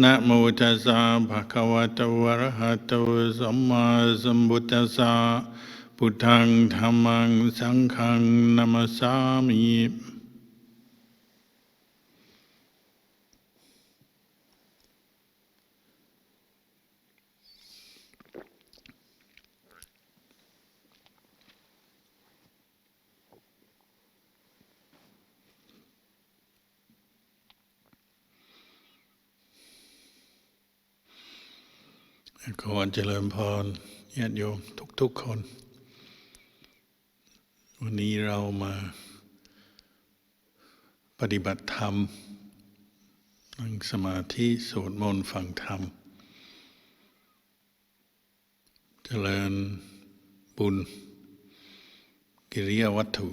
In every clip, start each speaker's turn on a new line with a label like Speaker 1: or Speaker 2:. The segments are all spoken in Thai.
Speaker 1: นะโมตัสสะภะคะวะโตอะระหะโตสัมมาสัมพุทธัสสะพุทธังธัมมังสังฆังนัมสสามิ ขอเจริญพรญาติโยมทุก ๆ คน วันนี้เรามาปฏิบัติธรรม นั่งสมาธิสวดมนต์ฟังธรรม เจริญบุญ กิริยาวัตถุ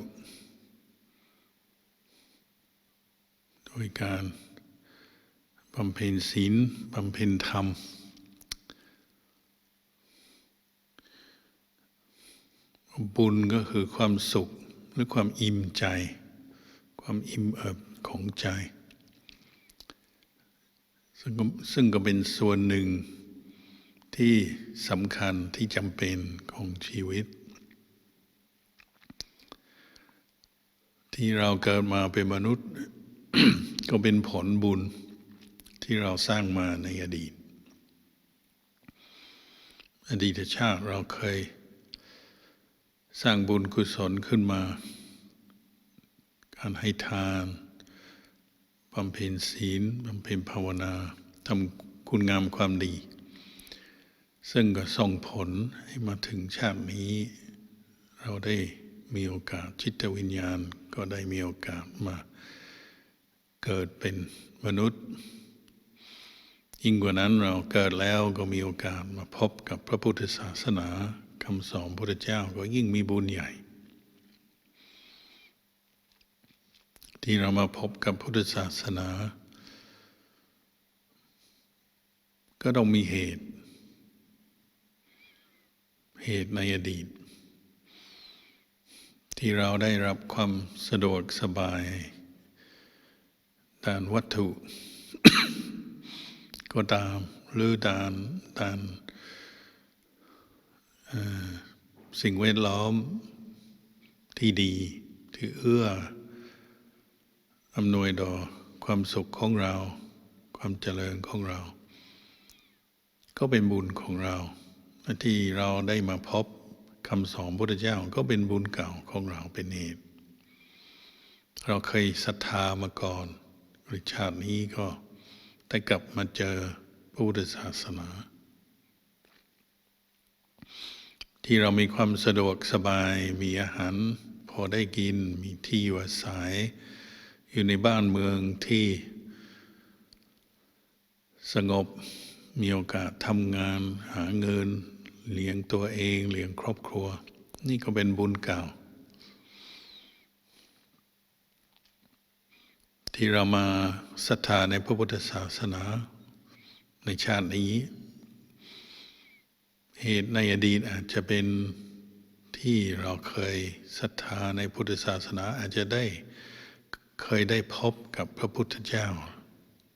Speaker 1: โดยการบำเพ็ญศีลบำเพ็ญธรรม บุญก็คือความสุขหรือความอิ่มใจ ความอิ่มเอิบของใจ ซึ่งซึ่งก็เป็นส่วนหนึ่งที่สำคัญที่จำเป็นของชีวิต ที่เราเกิดมาเป็นมนุษย์ ก็เป็นผลบุญที่เราสร้างมาในอดีต อดีตชาติเราเคย สร้างบุญกุศลขึ้นมา การให้ทานบำเพ็ญศีลบำเพ็ญภาวนาทำคุณงามความดี ซึ่งก็ส่งผลให้มาถึงชาตินี้ เราได้มีโอกาสจิตวิญญาณก็ได้มีโอกาสมาเกิดเป็นมนุษย์ ยิ่งกว่านั้นเราเกิดแล้วก็มีโอกาสมาพบกับพระพุทธศาสนาำสอนพระเจ้าก็ยิ่งมีบุญใหญ่ ที่เรามาพบกับพุทธศาสนา ก็ต้องมีเหตุ เหตุในอดีต ที่เราได้รับความสะดวกสบายด้านวัตถุ ก็ตามหรือด้านด้าน สิ่งแวดล้อมที่ดีที่เอื้ออำนวยต่อความสุขของเรา ความเจริญของเรา ก็เป็นบุญของเรา ที่เราได้มาพบคำสอนพระพุทธเจ้าก็เป็นบุญเก่าของเราเป็นเหตุ เราเคยศรัทธามาก่อนหรือชาตินี้ก็ได้กลับมาเจอพระพุทธศาสนา ที่เรามีความสะดวกสบายมีอาหาร พอได้กินมีที่อยู่อาศัย อยู่ในบ้านเมืองที่สงบมีโอกาสทำงานหาเงินเลี้ยงตัวเองเลี้ยงครอบครัว นี่ก็เป็นบุญเก่า ที่เรามาศรัทธาในพระพุทธศาสนาในชาตินี้ เหตุในอดีตอาจจะเป็นที่เราเคยศรัทธาในพุทธศาสนาอาจจะได้เคยได้พบกับพระพุทธเจ้า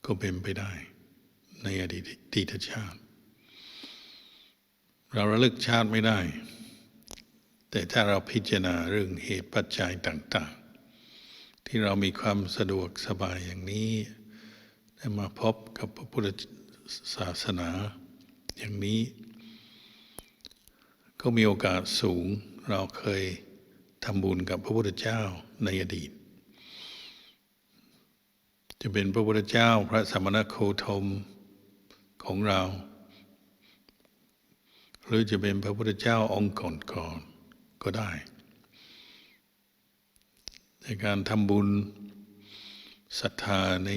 Speaker 1: ก็เป็นไปได้ ในอดีตีตชาติ เราระลึกชาติไม่ได้ แต่ถ้าเราพิจารณาเรื่องเหตุปัจจัยต่าง ๆ ที่เรามีความสะดวกสบายอย่างนี้ ได้มาพบกับพระพุทธศาสนาอย่างนี้ ก็มีโอกาสสูงเราเคยทำบุญกับพระพุทธเจ้าในอดีต จะเป็นพระพุทธเจ้าพระสมณโคธมของเรา หรือจะเป็นพระพุทธเจ้าองค์ก่อนๆก็ได้ ในการทำบุญศรัทธาใน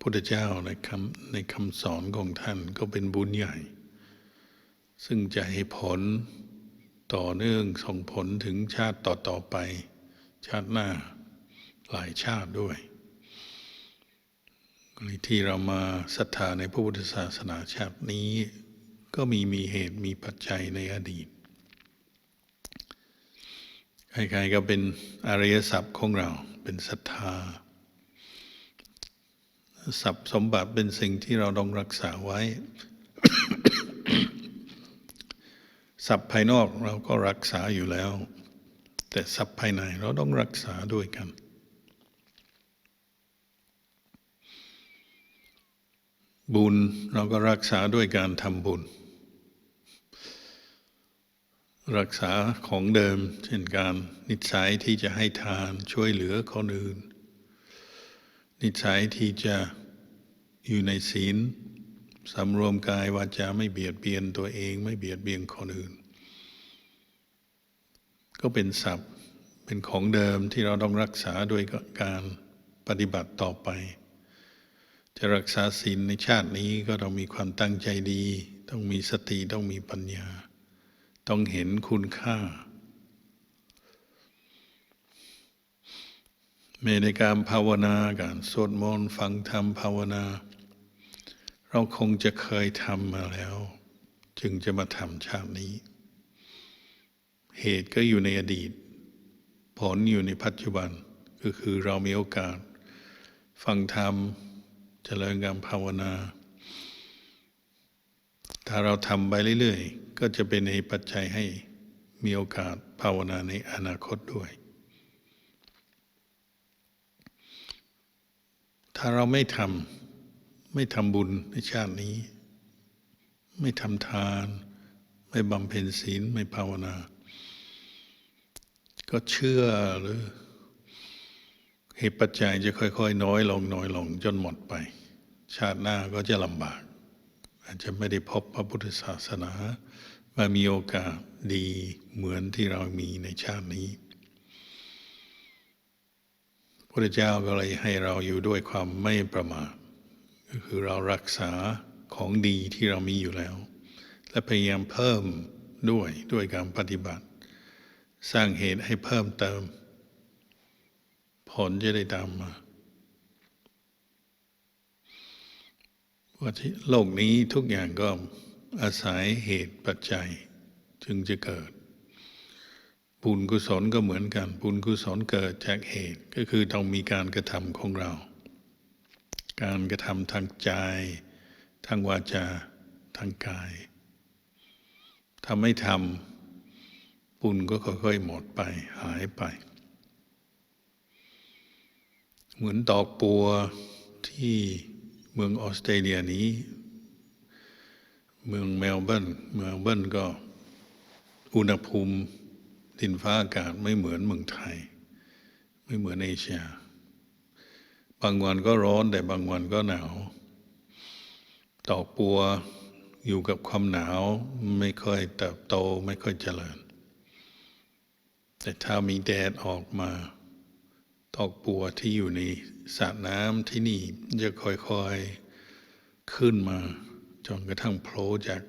Speaker 1: พุทธเจ้าในคำในคำสอนของท่านก็เป็นบุญใหญ่ ซึ่งจะให้ผล ต่อเนื่องส่งผลถึงชาติต่อๆไป ชาติหน้าหลายชาติด้วยที่เรามาศรัทธาในพระพุทธศาสนาชาตินี้ ก็มีมีเหตุมีปัจจัยในอดีตใครๆก็เป็นอริยสัพย์ของเราเป็นศรัทธาทรัพย์สมบัติเป็นสิ่งที่เราต้องรักษาไว้ ทรัพย์ภายนอกเราก็รักษาอยู่แล้ว แต่ทรัพย์ภายในเราต้องรักษาด้วยกัน บุญเราก็รักษาด้วยการทำบุญ รักษาของเดิม เช่นการนิสัยที่จะให้ทานช่วยเหลือคนอื่น นิสัยที่จะอยู่ในศีล สำรวมกายวาจาไม่เบียดเบียนตัวเอง ไม่เบียดเบียนคนอื่น ก็เป็นศัพท์เป็นของเดิมที่เราต้องรักษาด้วยการปฏิบัติต่อไป จะรักษาศีลในชาตินี้ก็ต้องมีความตั้งใจดี ต้องมีสติต้องมีปัญญา ต้องเห็นคุณค่าเมในการภาวนาการสวดมนต์ฟังธรรมภาวนา เราคงจะเคยทำมาแล้ว จึงจะมาทำชาตินี้ เหตุก็อยู่ในอดีต ผลอยู่ในปัจจุบันก็คือเรามีโอกาส ฟังธรรมเจริญการภาวนา ถ้าเราทำไปเรื่อยๆ ก็จะเป็นในปัจจัยให้มีโอกาสภาวนาในอนาคตด้วย ถ้าเราไม่ทำ ไม่ทำบุญในชาตินี้ ไม่ทำทาน ไม่บำเพ็ญศีลไม่ภาวนา ก็เชื่อหรือเหตุปัจจัยจะค่อย ๆ น้อยลงน้อยลงจนหมดไป ชาติหน้าก็จะลำบาก อาจจะไม่ได้พบพระพุทธศาสนามามีโอกาสดีเหมือนที่เรามีในชาตินี้พระเจ้าก็เลยให้เราอยู่ด้วยความไม่ประมาท ก็คือเรารักษาของดีที่เรามีอยู่แล้ว และพยายามเพิ่มด้วยด้วยการปฏิบัติ สร้างเหตุให้เพิ่มเติม ผลจะได้ตามมาว่าที่โลกนี้ทุกอย่างก็อาศัยเหตุปัจจัย จึงจะเกิดบุญกุศลก็เหมือนกันบุญกุศลเกิดจากเหตุก็คือต้องมีการกระทำของเรา การกระทำทางใจ ทางวาจา ทางกายถ้าไม่ทำบุญก็ค่อยๆหมดไปหายไป เหมือนดอกปัวที่เมืองออสเตรเลียนี้ เมืองเมลเบิร์นเมืองเบิร์นก็อุณหภูมิดินฟ้าอากาศไม่เหมือนเมืองไทย ไม่เหมือนเอเชีย บางวันก็ร้อนแต่บางวันก็หนาวดอกปัวอยู่กับความหนาวไม่ค่อยเติบโตไม่ค่อยเจริญ แต่ถ้ามีแดดออกมาดอกบัวที่อยู่ในสระน้ำที่นี่จะค่อยๆขึ้นมาจนกระทั่งโผล่จาก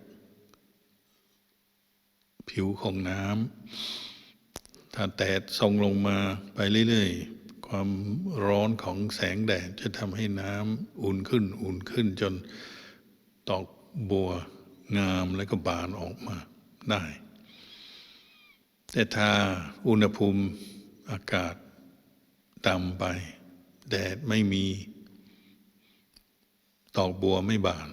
Speaker 1: ผิวของน้ำถ้าแดดส่งลงมาไปเรื่อยๆ ความร้อนของแสงแดดจะทำให้น้ำอุ่นขึ้น อุ่นขึ้นจนดอกบัวงามแล้วก็บานออกมาได้ แต่ถ้าอุณหภูมิอากาศต่ำไป แดดไม่มีดอกบัวไม่บาน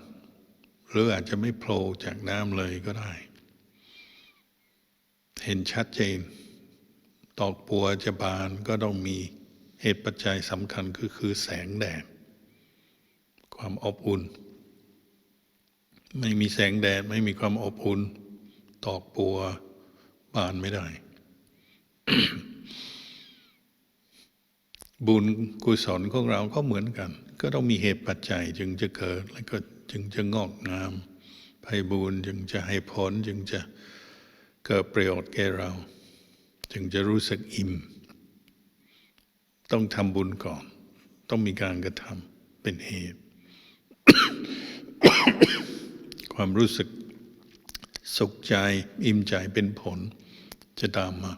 Speaker 1: หรืออาจจะไม่โผล่จากน้ำเลยก็ได้ เห็นชัดเจนดอกบัวจะบานก็ต้องมี เหตุปัจจัยสำคัญคือคือแสงแดด ความอบอุ่น ไม่มีแสงแดดไม่มีความอบอุ่นดอกบัวบานไม่ได้ บุญกุศลของเราก็เหมือนกัน ก็ต้องมีเหตุปัจจัยจึงจะเกิดแล้วก็จึงจะงอกงามไพบูรณ์จึงจะให้ผลจึงจะเกิดประโยชน์แก่เรา จึงจะรู้สึกอิ่ม ต้องทำบุญก่อน ต้องมีการกระทำเป็นเหตุ ความรู้สึกสุขใจอิ่มใจเป็นผลจะตามมา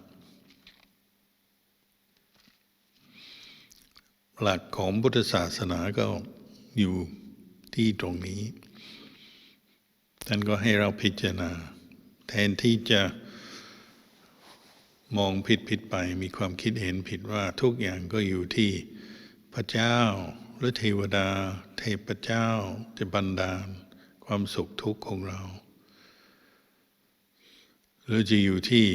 Speaker 1: หลักของพุทธศาสนาก็อยู่ที่ตรงนี้ ท่านก็ให้เราพิจารณา แทนที่จะ มองผิดผิดไปมีความคิดเห็นผิดว่าทุกอย่างก็อยู่ที่พระเจ้าหรือเทวดา เทพเจ้าจะบันดาล ความสุขทุกข์ของเรา หรือจะอยู่ที่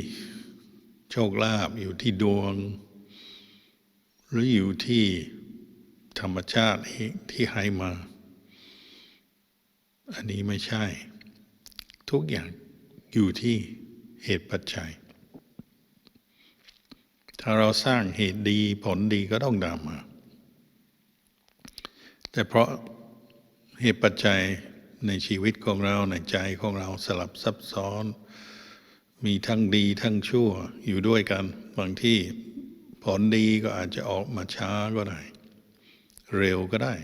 Speaker 1: โชคลาภอยู่ที่ดวง หรืออยู่ที่ธรรมชาติที่ให้มา อันนี้ไม่ใช่ ทุกอย่างอยู่ที่เหตุปัจจัย ถ้าเราสร้างเหตุดีผลดีก็ต้องตามมา แต่เพราะเหตุปัจจัยในชีวิตของเราในใจของเราสลับซับซ้อน มีทั้งดีทั้งชั่วอยู่ด้วยกัน บางที่ผลดีก็อาจจะออกมาช้าก็ได้ เร็วก็ได้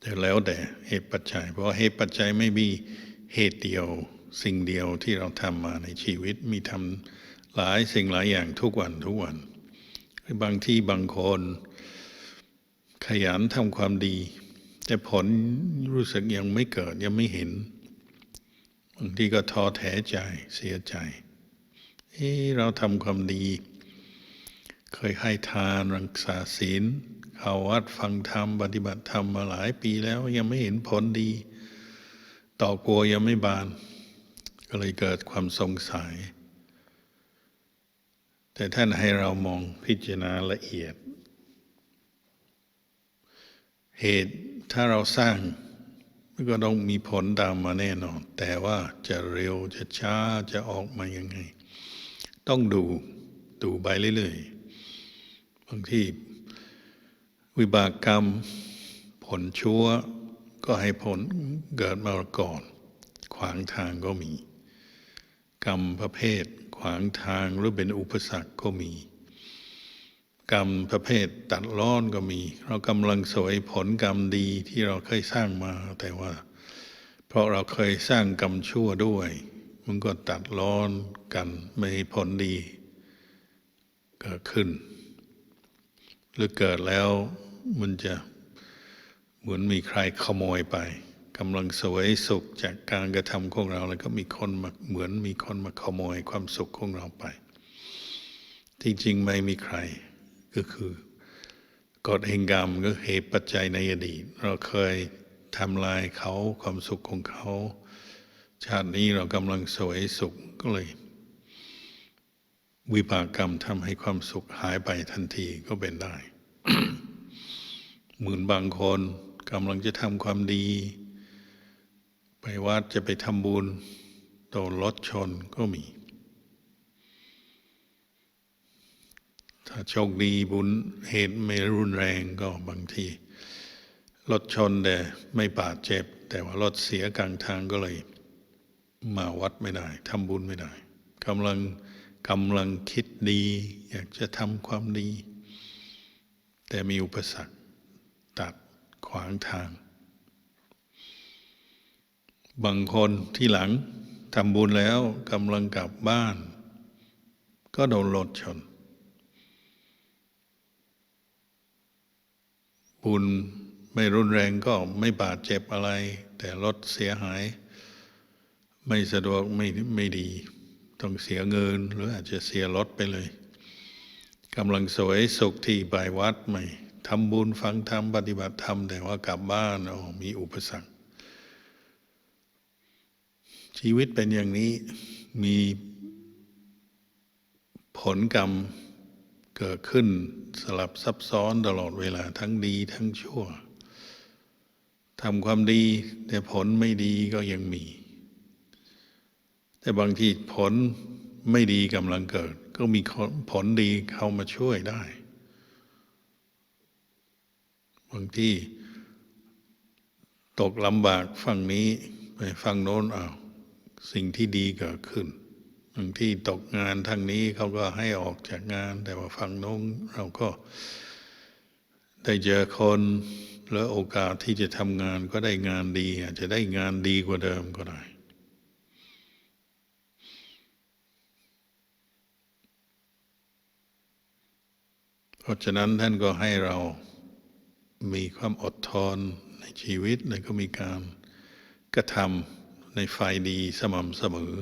Speaker 1: แต่แล้วแต่เหตุปัจจัย เพราะเหตุปัจจัยไม่มีเหตุเดียวสิ่งเดียวที่เราทำมาในชีวิตมีทำ หลายสิ่งหลายอย่างทุกวันทุกวัน บางที่บางคน ขยันทำความดี แต่ผลรู้สึกยังไม่เกิดยังไม่เห็น บางทีก็ท้อแท้ใจเสียใจเฮ้เราทำความดี เคยให้ทานรักษาศีลเข้าวัดฟังธรรมปฏิบัติธรรมมาหลายปีแล้วยังไม่เห็นผลดี ต่อกลัวยังไม่บาน ก็เลยเกิดความสงสัย แต่ท่านให้เรามองพิจารณาละเอียด เหตุถ้าเราสร้างมันก็ต้องมีผลตามมาแน่นอน แต่ว่าจะเร็วจะช้าจะออกมายังไง ต้องดูดูไปเรื่อยๆบางที่วิบากกรรม ผลชั่วก็ให้ผลเกิดมาก่อน ขวางทางก็มี กรรมประเภท ขวางทางหรือเป็นอุปสรรคก็มี กรรมประเภทตัดร้อนก็มี เรากำลังสวยผลกรรมดีที่เราเคยสร้างมา แต่ว่า เพราะเราเคยสร้างกรรมชั่วด้วย มันก็ตัดร้อนกันไม่ให้ผลดีเกิดขึ้น หรือเกิดแล้วมันจะเหมือนมีใครขโมยไป กำลังสวยสุขจากการกระทำของเรา แล้วก็มีคนมาเหมือนมีคนมาขโมยความสุขของเราไปที่จริงไม่มีใครก็คือกฎแห่งกรรมก็เหตุปัจจัยในอดีต เราเคยทำลายเขาความสุขของเขา ชาตินี้เรากำลังสวยสุขก็เลย วิบากกรรมทำให้ความสุขหายไปทันทีก็เป็นได้เหมือนบางคนกำลังจะทำความดี วัดจะไปทำบุญโดนรถชนก็มี ถ้าโชคดีบุญเหตุไม่รุนแรงก็บางทีรถชนแต่ไม่บาดเจ็บ แต่ว่ารถเสียกลางทางก็เลย มาวัดไม่ได้ทำบุญไม่ได้กำลังกำลังคิดดี อยากจะทำความดี แต่มีอุปสรรคตัดขวางทาง บางคนที่หลังทำบุญแล้วกำลังกลับบ้าน ก็โดนรถชน บุญไม่รุนแรงก็ไม่บาดเจ็บอะไร แต่รถเสียหาย ไม่สะดวกไม่ไม่ดี ต้องเสียเงินหรืออาจจะเสียรถไปเลยกำลังสวยสุขที่ไปวัดใหม่ทำบุญฟังธรรมปฏิบัติธรรมแต่ว่ากลับบ้านอ๋อมีอุปสรรค ชีวิตเป็นอย่างนี้มีผลกรรมเกิดขึ้นสลับซับซ้อนตลอดเวลาทั้งดีทั้งชั่วทำความดี แต่ผลไม่ดีก็ยังมี แต่บางทีผลไม่ดีกำลังเกิด ก็มีผลดีเข้ามาช่วยได้ บางที่ตกลำบากฝั่งนี้ไปฝั่งโน้นเอา สิ่งที่ดีเกิดขึ้นบางที่ตกงานทางนี้เขาก็ให้ออกจากงาน แต่ว่าฝั่งโน้นเราก็ได้เจอคนแล้วโอกาสที่จะทำงานก็ได้งานดีอาจจะได้งานดีกว่าเดิมก็ได้ เพราะฉะนั้นท่านก็ให้เรามีความอดทนในชีวิต แล้วก็มีการกระทำ ในฝ่ายดีสม่ำเสมอ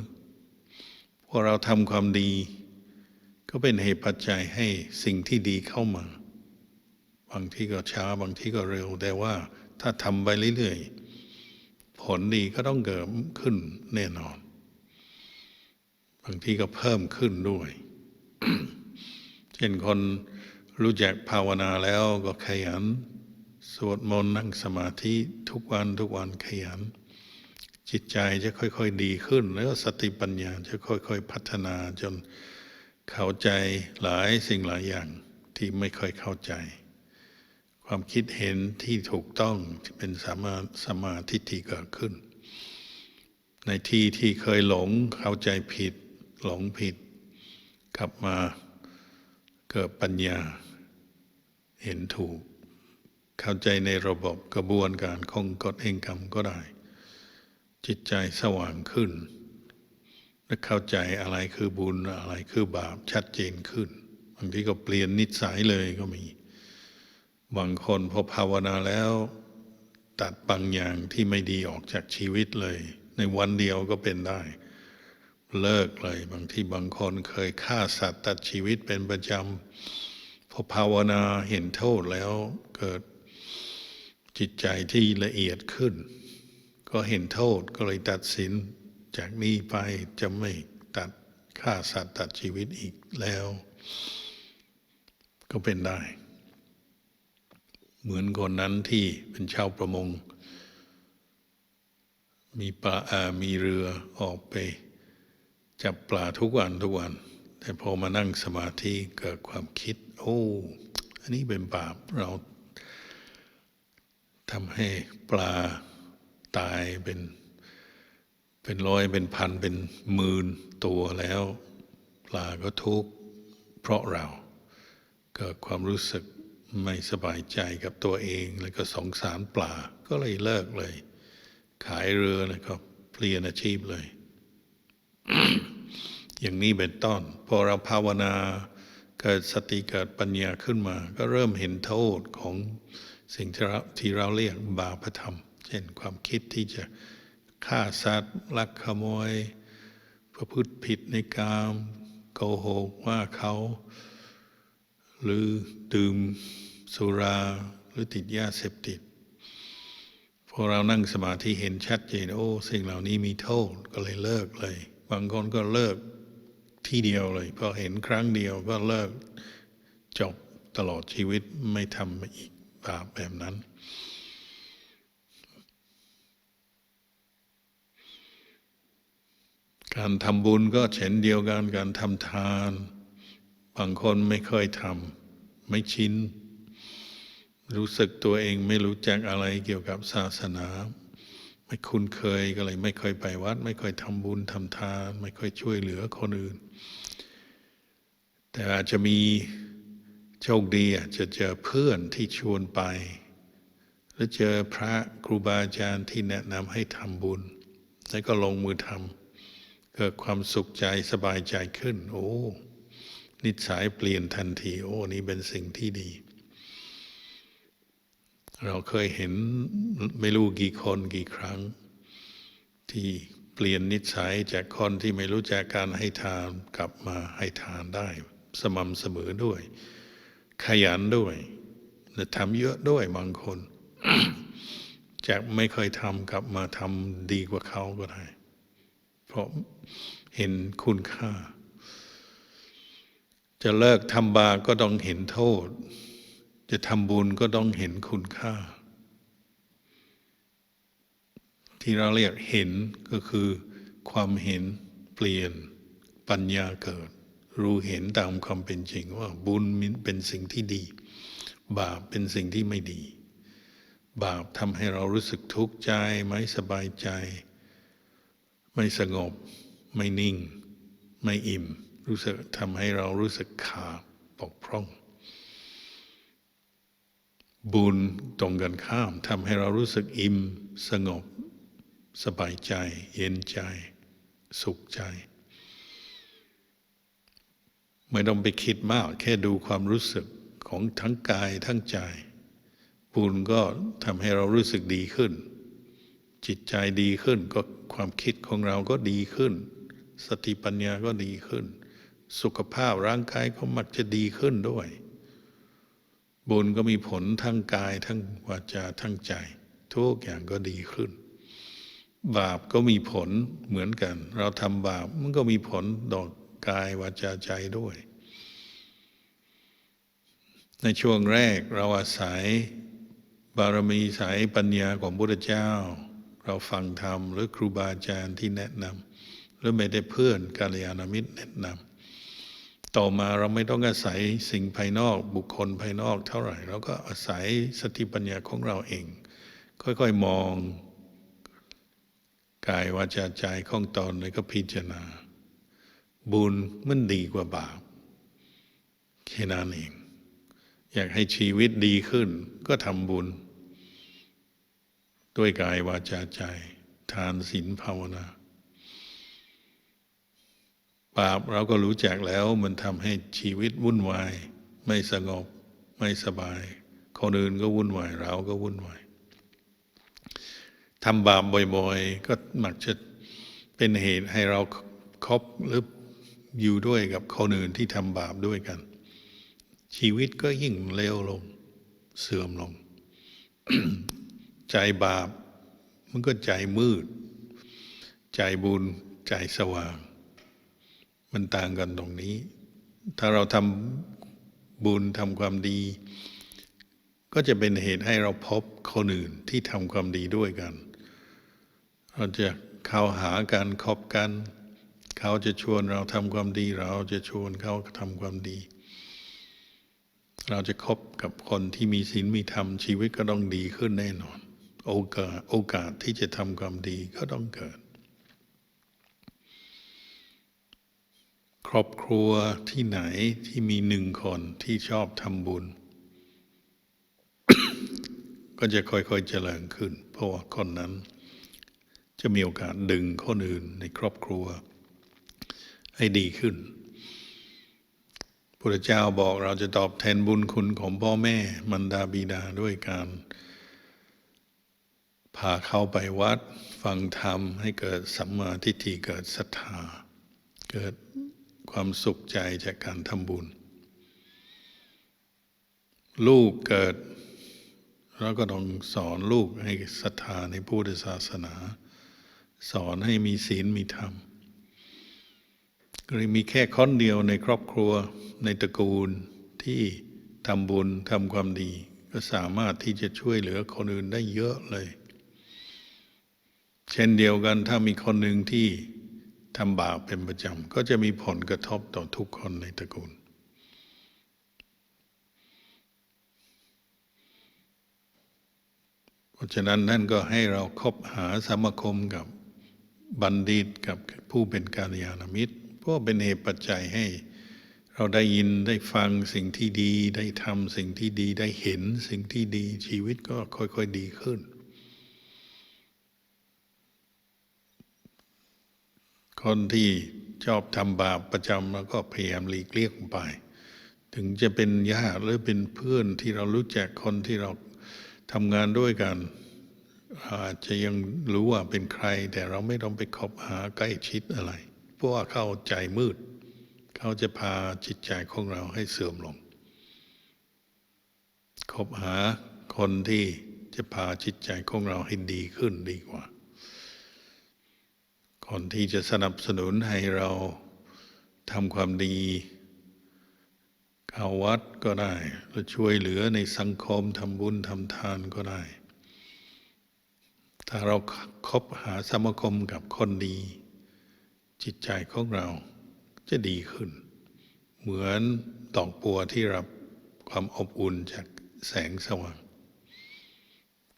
Speaker 1: พอเราทำความดี ก็เป็นเหตุปัจจัยให้สิ่งที่ดีเข้ามา บางที่ก็ช้าบางที่ก็เร็ว แต่ว่าถ้าทำไปเรื่อยๆ ผลดีก็ต้องเกิดขึ้นแน่นอน บางทีก็เพิ่มขึ้นด้วย เช่นคนรู้จักภาวนาแล้วก็ขยัน สวดมนต์นั่งสมาธิทุกวันทุกวันขยัน จิตใจจะค่อย ๆ ดีขึ้น แล้วสติปัญญาจะค่อย ๆ พัฒนาจนเข้าใจหลายสิ่งหลายอย่างที่ไม่ค่อยเข้าใจ ความคิดเห็นที่ถูกต้องที่เป็นสมาสมาทิฏฐิเกิดขึ้น ในที่ที่เคยหลงเข้าใจผิด หลงผิด กลับมาเกิดปัญญา เห็นถูก เข้าใจในระบบกระบวนการของกฎแห่งกรรมก็ได้ จิตใจสว่างขึ้น และเข้าใจอะไรคือบุญอะไรคือบาปชัดเจนขึ้นบางทีก็เปลี่ยนนิสัยเลยก็มี บางคนพอภาวนาแล้ว ตัดบางอย่างที่ไม่ดีออกจากชีวิตเลย ในวันเดียวก็เป็นได้ เลิกเลย บางที่บางคนเคยฆ่าสัตว์ตัดชีวิตเป็นประจำพอภาวนาเห็นโทษแล้วเกิดจิตใจที่ละเอียดขึ้น ก็เห็นโทษก็เลยตัดสินจากนี้ไปจะไม่ตัดฆ่าสัตว์ตัดชีวิตอีกแล้ว ก็เป็นได้ เหมือนคนนั้นที่เป็นชาวประมง มีปลาอามีเรือออกไป จับปลาทุกวันทุกวัน แต่พอมานั่งสมาธิเกิดความคิด โอ้อันนี้เป็นบาปเราทำให้ปลา ตายเป็นเป็นร้อยเป็นพันเป็นหมื่นตัวแล้วปลาก็ทุกข์เพราะเราเกิดความรู้สึกไม่สบายใจกับตัวเอง แล้วก็สงสารปลาก็เลยเลิกเลย ขายเรือนะครับเปลี่ยนอาชีพเลย อย่างนี้เป็นต้นพอเราภาวนาเกิดสติเกิดปัญญาขึ้นมา ก็เริ่มเห็นโทษของสิ่งที่เราที่เราเรียกบาปธรรม เช่นความคิดที่จะฆ่าสัตว์ลักขโมย ประพฤติผิดในกามโกหกว่าเขา หรือดื่มสุราหรือติดยาเสพติดพอเรานั่งสมาธิเห็นชัดเจนโอ้สิ่งเหล่านี้มีโทษก็เลยเลิกเลย บางคนก็เลิกที่เดียวเลยพอเห็นครั้งเดียวก็เลิกจบตลอดชีวิตไม่ทำอีกบาปแบบนั้น การทำบุญก็เช่นเดียวกันการทำทาน บางคนไม่เคยทำไม่ชินรู้สึกตัวเองไม่รู้จักอะไรเกี่ยวกับศาสนา ไม่คุ้นเคยก็เลย ไม่เคยไปวัด ไม่เคยทำบุญทำทาน ไม่เคยช่วยเหลือคนอื่น แต่อาจจะมีโชคดีอาจจะเจอเพื่อนที่ชวนไปหรือเจอพระครูบาอาจารย์ที่แนะนำให้ทำบุญ แล้วก็ลงมือทำ เกิดความสุขใจสบายใจขึ้น โอ้ นิสัยเปลี่ยนทันที โอ้ นี่เป็นสิ่งที่ดี เราเคยเห็นไม่รู้กี่คนกี่ครั้ง ที่เปลี่ยนนิสัยจากคนที่ไม่รู้จักการให้ทานกลับมาให้ทานได้ สม่ำเสมอด้วย ขยันด้วยทำเยอะด้วยบางคนจากไม่เคยทำกลับมาทำดีกว่าเขาก็ได้ ราะเห็นคุณค่า จะเลิกทำบาปก็ต้องเห็นโทษ จะทำบุญก็ต้องเห็นคุณค่า ที่เราเรียกเห็นก็คือความเห็นเปลี่ยนปัญญาเกิด รู้เห็นตามความเป็นจริงว่าบุญเป็นสิ่งที่ดี บาปเป็นสิ่งที่ไม่ดี บาปทำให้เรารู้สึกทุกข์ใจไม่สบายใจ ไม่สงบ ไม่นิ่ง ไม่อิ่ม รู้สึกทำให้เรารู้สึกขาดปกพร่อง บุญตรงกันข้ามทำให้เรารู้สึกอิ่ม สงบ สบายใจ เย็นใจ สุขใจ ไม่ต้องไปคิดมาก แค่ดูความรู้สึกของทั้งกายทั้งใจบุญก็ทำให้เรารู้สึกดีขึ้น จิตใจดีขึ้นก็ความคิดของเราก็ดีขึ้น สติปัญญาก็ดีขึ้น สุขภาพร่างกายก็มักจะดีขึ้นด้วย บุญก็มีผลทั้งกายทั้งวาจาทั้งใจ ทุกอย่างก็ดีขึ้น บาปก็มีผลเหมือนกัน เราทำบาปมันก็มีผลต่อกายวาจาใจด้วย ในช่วงแรกเราอาศัยบารมีสายปัญญาของพระพุทธเจ้า เราฟังธรรมหรือครูบาอาจารย์ที่แนะนำหรือไม่ได้เพื่อนกาลยานามิตรแนะนำต่อมาเราไม่ต้องอาศัยสิ่งภายนอกบุคคลภายนอกเท่าไหร่เราก็อาศัยสติปัญญาของเราเอง ค่อยๆมองกายวาจาใจของตอนแล้วก็พิจารณา บุญมันดีกว่าบาปแค่นั้นเอง อยากให้ชีวิตดีขึ้นก็ทำบุญ ด้วยกายวาจาใจ ทานศีลภาวนาบาปเราก็รู้จักแล้วมันทำให้ชีวิตวุ่นวาย ไม่สงบ ไม่สบาย คนอื่นก็วุ่นวายเราก็วุ่นวายทำบาปบ่อยๆ ก็มักจะเป็นเหตุให้เราคบหรืออยู่ด้วยกับคนอื่นที่ทำบาปด้วยกัน ชีวิตก็ยิ่งเลวลง เสื่อมลง ใจบาป มันก็ใจมืด ใจบุญ ใจสว่าง มันต่างกันตรงนี้ ถ้าเราทำบุญทำความดี ก็จะเป็นเหตุให้เราพบคนอื่นที่ทำความดีด้วยกัน เราจะเข้าหากันคบกัน เขาจะชวนเราทำความดี เราจะชวนเขาทำความดีเราจะคบกับคนที่มีศีลมีธรรมชีวิตก็ต้องดีขึ้นแน่นอน โอกาสโอกาสที่จะทำความดีก็ต้องเกิด ครอบครัวที่ไหนที่มีหนึ่งคนที่ชอบทำบุญ ก็จะค่อยๆเจริญขึ้น เพราะว่าคนนั้น จะมีโอกาสดึงคนอื่นในครอบครัว ให้ดีขึ้นพระเจ้าบอกเราจะตอบแทนบุญคุณของพ่อแม่มันดาบิดาด้วยการ พาเข้าไปวัด ฟังธรรมให้เกิดสัมมาทิฏฐิเกิดศรัทธา เกิดความสุขใจจากการทำบุญ ลูกเกิดแล้วก็ต้องสอนลูกให้ศรัทธาในพุทธศาสนา สอนให้มีศีลมีธรรมก็เลยมีแค่ค้อนเดียวในครอบครัวในตระกูลที่ทำบุญทำความดี ก็สามารถที่จะช่วยเหลือคนอื่นได้เยอะเลย เช่นเดียวกันถ้ามีคนหนึ่งที่ทำบาปเป็นประจำก็จะมีผลกระทบต่อทุกคนในตระกูล เพราะฉะนั้นนั่นก็ให้เราคบหาสมาคมกับบัณฑิตกับผู้เป็นกาลยานมิตรเพราะเป็นเหตุปัจจัยให้เราได้ยินได้ฟังสิ่งที่ดี ได้ทำสิ่งที่ดีได้เห็นสิ่งที่ดีชีวิตก็ค่อย ๆ ดีขึ้น คนที่ชอบทำบาปประจำแล้วก็พยายามหลีกเลี่ยงไป ถึงจะเป็นญาติหรือเป็นเพื่อนที่เรารู้จักคนที่เราทำงานด้วยกัน อาจจะยังรู้ว่าเป็นใคร แต่เราไม่ต้องไปคบหาใกล้ชิดอะไร เพราะว่าเข้าใจมืด เขาจะพาจิตใจของเราให้เสื่อมลงคบหาคนที่จะพาจิตใจของเราให้ดีขึ้นดีกว่า คนที่จะสนับสนุนให้เราทำความดีเข้าวัดก็ได้หรือช่วยเหลือในสังคมทำบุญทำทานก็ได้ ถ้าเราคบหาสมาคมกับคนดี จิตใจของเราจะดีขึ้น เหมือนดอกบัวที่รับความอบอุ่นจากแสงสว่าง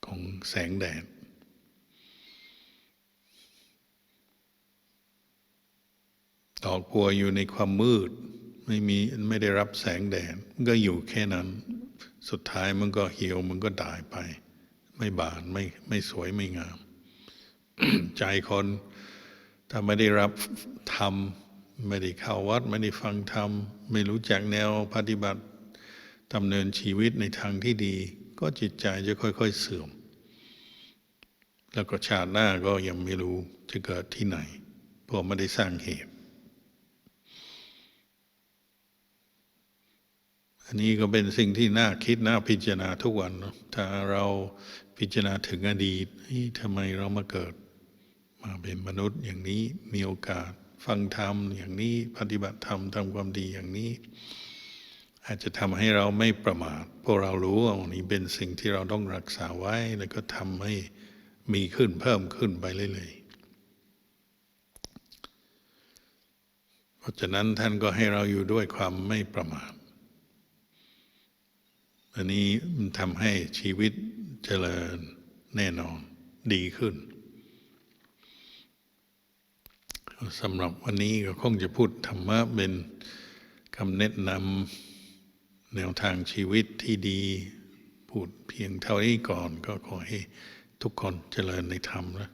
Speaker 1: ของแสงแดด ดอกบัวอยู่ในความมืด ไม่มีไม่ได้รับแสงแดดก็อยู่แค่นั้น สุดท้ายมันก็เหี่ยวมันก็ตายไป ไม่บานไม่ไม่สวยไม่งาม ใจคนถ้าไม่ได้รับธรรมไม่ได้เข้าวัด ไม่ได้ฟังธรรม ไม่รู้จักแนวปฏิบัติดำเนินชีวิตในทางที่ดี ก็จิตใจจะค่อย ๆ เสื่อม แล้วก็ชาติหน้าก็ยังไม่รู้จะเกิดที่ไหนเพราะไม่ได้สร้างเหตุ อันนี้ก็เป็นสิ่งที่น่าคิดน่าพิจารณาทุกวันนะถ้าเราพิจารณาถึงอดีตทำไมเรามาเกิด มาเป็นมนุษย์อย่างนี้มีโอกาสฟังธรรมอย่างนี้ปฏิบัติธรรมทำความดีอย่างนี้ อาจจะทำให้เราไม่ประมาทเพราะเรารู้ว่าอันนี้เป็นสิ่งที่เราต้องรักษาไว้แล้วก็ทำให้มีขึ้นเพิ่มขึ้นไปเรื่อยๆเพราะฉะนั้นท่านก็ให้เราอยู่ด้วยความไม่ประมาท อันนี้มันทำให้ชีวิตเจริญแน่นอนดีขึ้นสำหรับวันนี้ก็คงจะพูดธรรมะเป็นคำแนะนำแนวทางชีวิตที่ดี พูดเพียงเท่านี้ก่อนก็ขอให้ทุกคนเจริญในธรรมนะ